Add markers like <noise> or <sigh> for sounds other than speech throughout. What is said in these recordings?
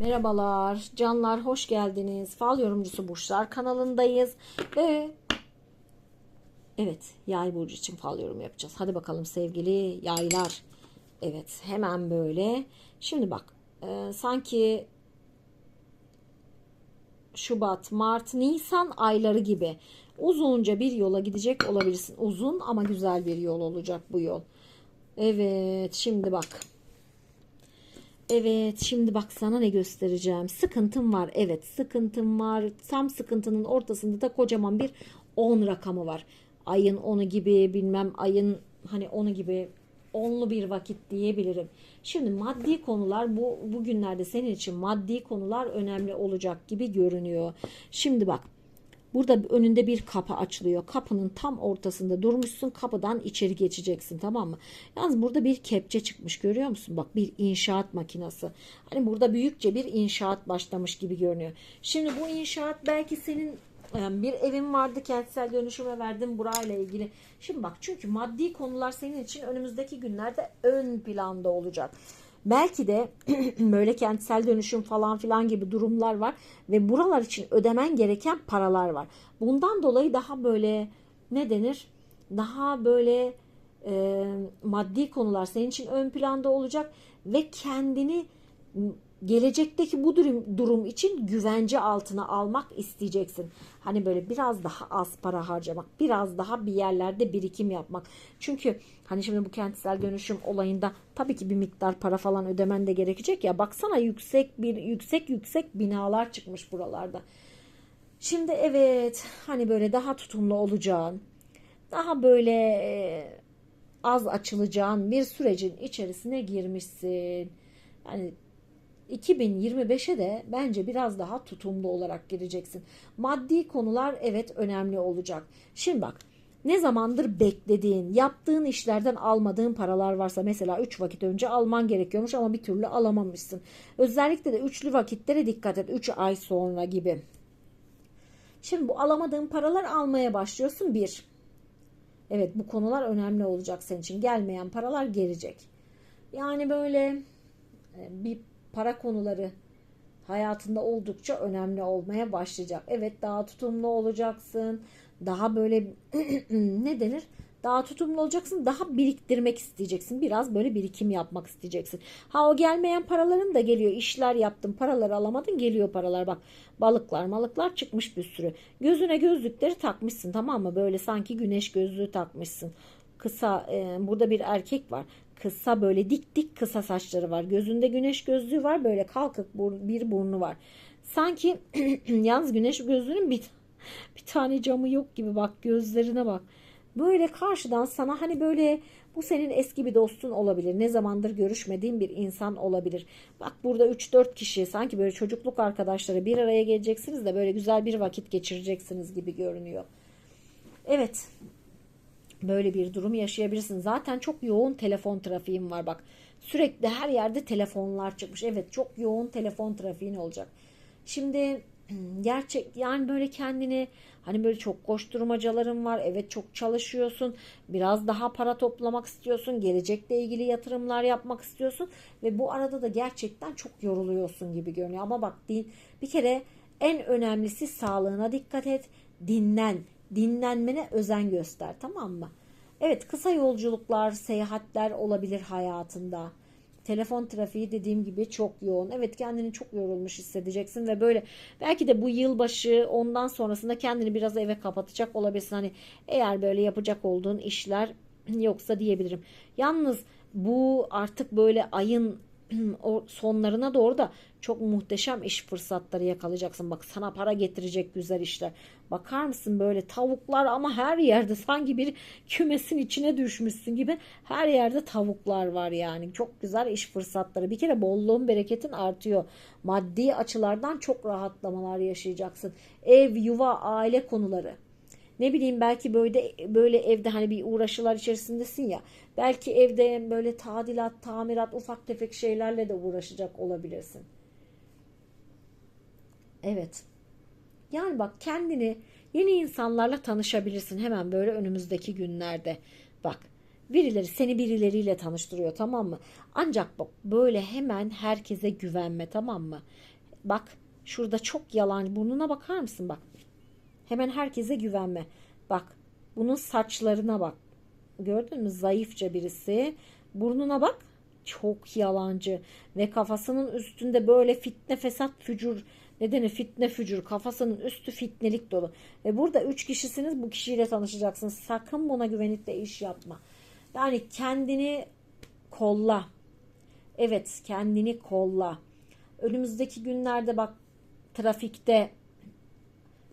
Merhabalar canlar hoş geldiniz. Fal yorumcusu Burçlar kanalındayız ve evet yay burcu için fal yorum yapacağız. Hadi bakalım sevgili yaylar. Evet hemen böyle. Şimdi bak e, sanki Şubat, Mart, Nisan ayları gibi uzunca bir yola gidecek olabilirsin. Uzun ama güzel bir yol olacak bu yol. Evet şimdi bak. Evet şimdi bak sana ne göstereceğim. Sıkıntım var. Evet sıkıntım var. Tam sıkıntının ortasında da kocaman bir 10 rakamı var. Ayın 10'u gibi bilmem ayın hani 10'u gibi onlu bir vakit diyebilirim. Şimdi maddi konular bu bugünlerde senin için maddi konular önemli olacak gibi görünüyor. Şimdi bak Burada önünde bir kapı açılıyor. Kapının tam ortasında durmuşsun. Kapıdan içeri geçeceksin tamam mı? Yalnız burada bir kepçe çıkmış görüyor musun? Bak bir inşaat makinası. Hani burada büyükçe bir inşaat başlamış gibi görünüyor. Şimdi bu inşaat belki senin yani bir evin vardı kentsel dönüşüme verdin burayla ilgili. Şimdi bak çünkü maddi konular senin için önümüzdeki günlerde ön planda olacak. Belki de <clears throat> böyle kentsel dönüşüm falan filan gibi durumlar var ve buralar için ödemen gereken paralar var. Bundan dolayı daha böyle ne denir? Daha böyle e, maddi konular senin için ön planda olacak ve kendini gelecekteki bu durum, durum için güvence altına almak isteyeceksin. Hani böyle biraz daha az para harcamak, biraz daha bir yerlerde birikim yapmak. Çünkü hani şimdi bu kentsel dönüşüm olayında tabii ki bir miktar para falan ödemen de gerekecek ya. Baksana yüksek bir yüksek yüksek binalar çıkmış buralarda. Şimdi evet hani böyle daha tutumlu olacağın, daha böyle az açılacağın bir sürecin içerisine girmişsin. Yani 2025'e de bence biraz daha tutumlu olarak gireceksin. Maddi konular evet önemli olacak. Şimdi bak ne zamandır beklediğin, yaptığın işlerden almadığın paralar varsa mesela 3 vakit önce alman gerekiyormuş ama bir türlü alamamışsın. Özellikle de üçlü vakitlere dikkat et. 3 ay sonra gibi. Şimdi bu alamadığın paralar almaya başlıyorsun. Bir. Evet bu konular önemli olacak senin için. Gelmeyen paralar gelecek. Yani böyle bir para konuları hayatında oldukça önemli olmaya başlayacak. Evet daha tutumlu olacaksın. Daha böyle <clears throat> ne denir? Daha tutumlu olacaksın. Daha biriktirmek isteyeceksin. Biraz böyle birikim yapmak isteyeceksin. Ha o gelmeyen paraların da geliyor. İşler yaptın paraları alamadın geliyor paralar. Bak balıklar malıklar çıkmış bir sürü. Gözüne gözlükleri takmışsın tamam mı? Böyle sanki güneş gözlüğü takmışsın. Kısa e, burada bir erkek var kısa böyle dik dik kısa saçları var. Gözünde güneş gözlüğü var. Böyle kalkık bir burnu var. Sanki <clears throat> yalnız güneş gözlüğünün bir, bir tane camı yok gibi bak gözlerine bak. Böyle karşıdan sana hani böyle bu senin eski bir dostun olabilir. Ne zamandır görüşmediğin bir insan olabilir. Bak burada 3-4 kişi sanki böyle çocukluk arkadaşları bir araya geleceksiniz de böyle güzel bir vakit geçireceksiniz gibi görünüyor. Evet böyle bir durum yaşayabilirsin. Zaten çok yoğun telefon trafiğim var bak. Sürekli her yerde telefonlar çıkmış. Evet çok yoğun telefon trafiğin olacak. Şimdi <clears throat> gerçek yani böyle kendini hani böyle çok koşturmacaların var. Evet çok çalışıyorsun. Biraz daha para toplamak istiyorsun. Gelecekle ilgili yatırımlar yapmak istiyorsun ve bu arada da gerçekten çok yoruluyorsun gibi görünüyor. Ama bak bir kere en önemlisi sağlığına dikkat et. Dinlen dinlenmene özen göster tamam mı? Evet kısa yolculuklar, seyahatler olabilir hayatında. Telefon trafiği dediğim gibi çok yoğun. Evet kendini çok yorulmuş hissedeceksin ve böyle belki de bu yılbaşı ondan sonrasında kendini biraz eve kapatacak olabilirsin. Hani eğer böyle yapacak olduğun işler yoksa diyebilirim. Yalnız bu artık böyle ayın <clears throat> o sonlarına doğru da çok muhteşem iş fırsatları yakalayacaksın. Bak sana para getirecek güzel işler. Bakar mısın böyle tavuklar ama her yerde <laughs> sanki bir kümesin içine düşmüşsün gibi her yerde tavuklar var yani. Çok güzel iş fırsatları. Bir kere bolluğun bereketin artıyor. Maddi açılardan çok rahatlamalar yaşayacaksın. Ev, yuva, aile konuları ne bileyim belki böyle böyle evde hani bir uğraşılar içerisindesin ya. Belki evde böyle tadilat, tamirat, ufak tefek şeylerle de uğraşacak olabilirsin. Evet. Yani bak kendini yeni insanlarla tanışabilirsin hemen böyle önümüzdeki günlerde. Bak Birileri seni birileriyle tanıştırıyor tamam mı? Ancak bak böyle hemen herkese güvenme tamam mı? Bak şurada çok yalan burnuna bakar mısın bak. Hemen herkese güvenme. Bak bunun saçlarına bak. Gördün mü? Zayıfça birisi. Burnuna bak. Çok yalancı. Ve kafasının üstünde böyle fitne fesat fücur nedeni fitne fücur. Kafasının üstü fitnelik dolu. Ve burada üç kişisiniz. Bu kişiyle tanışacaksınız. Sakın buna güvenip de iş yapma. Yani kendini kolla. Evet kendini kolla. Önümüzdeki günlerde bak trafikte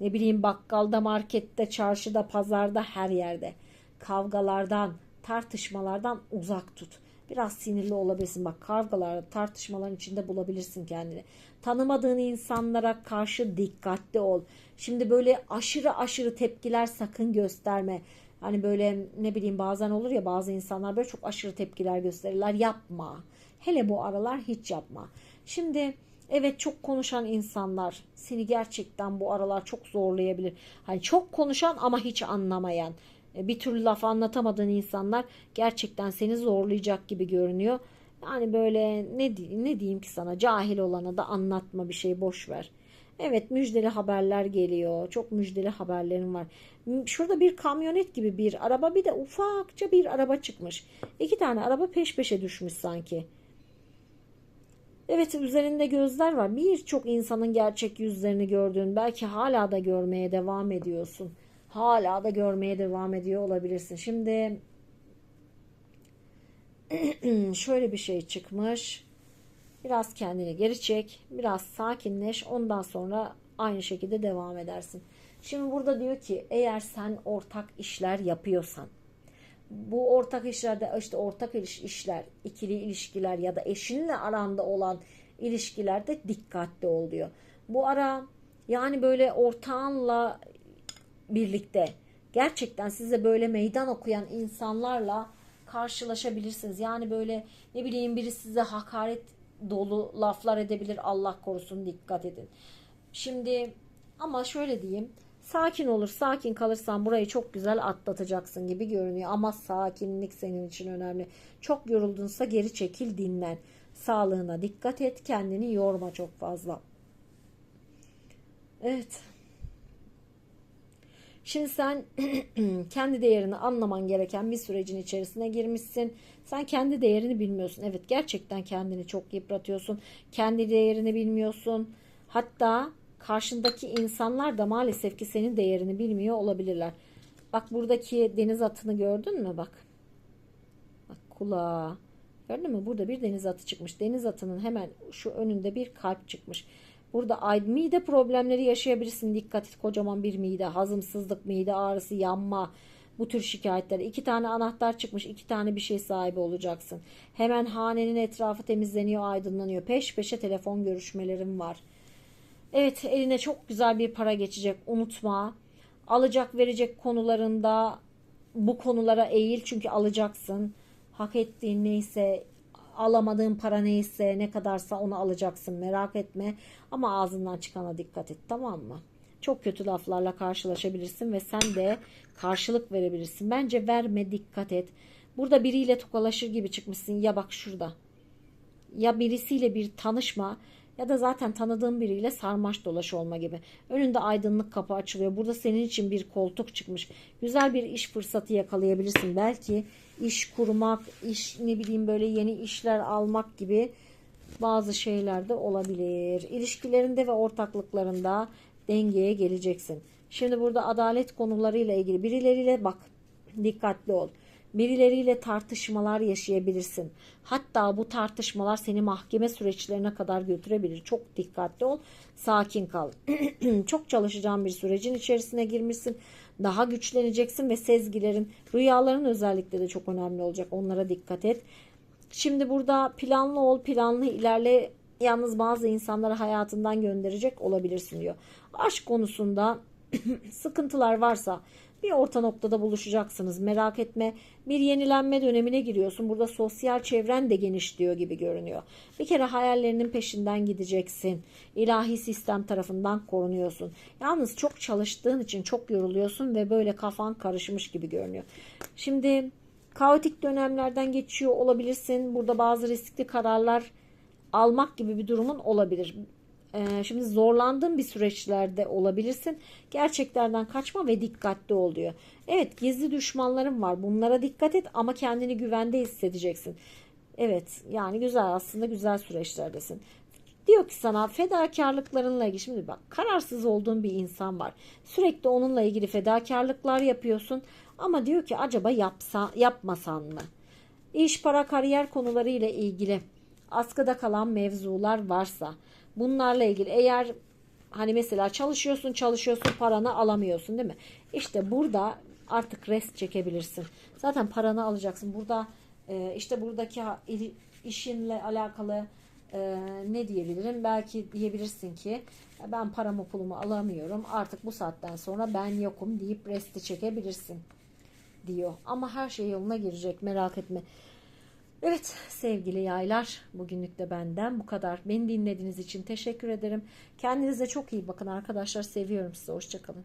ne bileyim bakkalda, markette, çarşıda, pazarda, her yerde. Kavgalardan, tartışmalardan uzak tut. Biraz sinirli olabilirsin. Bak kavgalar, tartışmaların içinde bulabilirsin kendini. Tanımadığın insanlara karşı dikkatli ol. Şimdi böyle aşırı aşırı tepkiler sakın gösterme. Hani böyle ne bileyim bazen olur ya bazı insanlar böyle çok aşırı tepkiler gösterirler. Yapma. Hele bu aralar hiç yapma. Şimdi Evet çok konuşan insanlar seni gerçekten bu aralar çok zorlayabilir. Hani çok konuşan ama hiç anlamayan, e, bir türlü laf anlatamadığın insanlar gerçekten seni zorlayacak gibi görünüyor. Yani böyle ne ne diyeyim ki sana cahil olana da anlatma bir şey boş ver. Evet müjdeli haberler geliyor. Çok müjdeli haberlerim var. Şurada bir kamyonet gibi bir araba bir de ufakça bir araba çıkmış. İki tane araba peş peşe düşmüş sanki. Evet üzerinde gözler var. Birçok insanın gerçek yüzlerini gördüğün, belki hala da görmeye devam ediyorsun. Hala da görmeye devam ediyor olabilirsin. Şimdi <clears throat> şöyle bir şey çıkmış. Biraz kendini geri çek, biraz sakinleş. Ondan sonra aynı şekilde devam edersin. Şimdi burada diyor ki eğer sen ortak işler yapıyorsan bu ortak işlerde işte ortak işler, ikili ilişkiler ya da eşinle aranda olan ilişkilerde dikkatli ol diyor. Bu ara yani böyle ortağınla birlikte gerçekten size böyle meydan okuyan insanlarla karşılaşabilirsiniz. Yani böyle ne bileyim biri size hakaret dolu laflar edebilir. Allah korusun dikkat edin. Şimdi ama şöyle diyeyim Sakin olur, sakin kalırsan burayı çok güzel atlatacaksın gibi görünüyor. Ama sakinlik senin için önemli. Çok yoruldunsa geri çekil, dinlen. Sağlığına dikkat et, kendini yorma çok fazla. Evet. Şimdi sen <clears throat> kendi değerini anlaman gereken bir sürecin içerisine girmişsin. Sen kendi değerini bilmiyorsun. Evet gerçekten kendini çok yıpratıyorsun. Kendi değerini bilmiyorsun. Hatta karşındaki insanlar da maalesef ki senin değerini bilmiyor olabilirler. Bak buradaki deniz atını gördün mü bak. Bak kulağı. Gördün mü? Burada bir deniz atı çıkmış. Deniz atının hemen şu önünde bir kalp çıkmış. Burada mide problemleri yaşayabilirsin. Dikkat et kocaman bir mide, hazımsızlık, mide ağrısı, yanma bu tür şikayetler. İki tane anahtar çıkmış. iki tane bir şey sahibi olacaksın. Hemen hanenin etrafı temizleniyor, aydınlanıyor. Peş peşe telefon görüşmelerim var. Evet eline çok güzel bir para geçecek unutma. Alacak verecek konularında bu konulara eğil çünkü alacaksın. Hak ettiğin neyse alamadığın para neyse ne kadarsa onu alacaksın merak etme. Ama ağzından çıkana dikkat et tamam mı? Çok kötü laflarla karşılaşabilirsin ve sen de karşılık verebilirsin. Bence verme dikkat et. Burada biriyle tokalaşır gibi çıkmışsın ya bak şurada. Ya birisiyle bir tanışma ya da zaten tanıdığın biriyle sarmaş dolaş olma gibi. Önünde aydınlık kapı açılıyor. Burada senin için bir koltuk çıkmış. Güzel bir iş fırsatı yakalayabilirsin. Belki iş kurmak, iş ne bileyim böyle yeni işler almak gibi bazı şeyler de olabilir. İlişkilerinde ve ortaklıklarında dengeye geleceksin. Şimdi burada adalet konularıyla ilgili birileriyle bak dikkatli ol. Birileriyle tartışmalar yaşayabilirsin. Hatta bu tartışmalar seni mahkeme süreçlerine kadar götürebilir. Çok dikkatli ol, sakin kal. <clears throat> Çok çalışacağın bir sürecin içerisine girmişsin. Daha güçleneceksin ve sezgilerin, rüyaların özellikle de çok önemli olacak. Onlara dikkat et. Şimdi burada planlı ol, planlı ilerle. Yalnız bazı insanları hayatından gönderecek olabilirsin diyor. Aşk konusunda <clears throat> sıkıntılar varsa bir orta noktada buluşacaksınız. Merak etme. Bir yenilenme dönemine giriyorsun. Burada sosyal çevren de genişliyor gibi görünüyor. Bir kere hayallerinin peşinden gideceksin. İlahi sistem tarafından korunuyorsun. Yalnız çok çalıştığın için çok yoruluyorsun ve böyle kafan karışmış gibi görünüyor. Şimdi kaotik dönemlerden geçiyor olabilirsin. Burada bazı riskli kararlar almak gibi bir durumun olabilir. Ee, şimdi zorlandığın bir süreçlerde olabilirsin. Gerçeklerden kaçma ve dikkatli ol diyor. Evet gizli düşmanların var. Bunlara dikkat et ama kendini güvende hissedeceksin. Evet yani güzel aslında güzel süreçlerdesin. Diyor ki sana fedakarlıklarınla ilgili şimdi bak kararsız olduğun bir insan var. Sürekli onunla ilgili fedakarlıklar yapıyorsun ama diyor ki acaba yapsa yapmasan mı? İş, para, kariyer konuları ile ilgili askıda kalan mevzular varsa bunlarla ilgili eğer hani mesela çalışıyorsun çalışıyorsun paranı alamıyorsun değil mi? İşte burada artık rest çekebilirsin. Zaten paranı alacaksın. Burada e, işte buradaki işinle alakalı e, ne diyebilirim? Belki diyebilirsin ki ben paramı pulumu alamıyorum. Artık bu saatten sonra ben yokum deyip resti çekebilirsin diyor. Ama her şey yoluna girecek merak etme. Evet sevgili yaylar bugünlük de benden bu kadar. Beni dinlediğiniz için teşekkür ederim. Kendinize çok iyi bakın arkadaşlar. Seviyorum sizi. Hoşçakalın.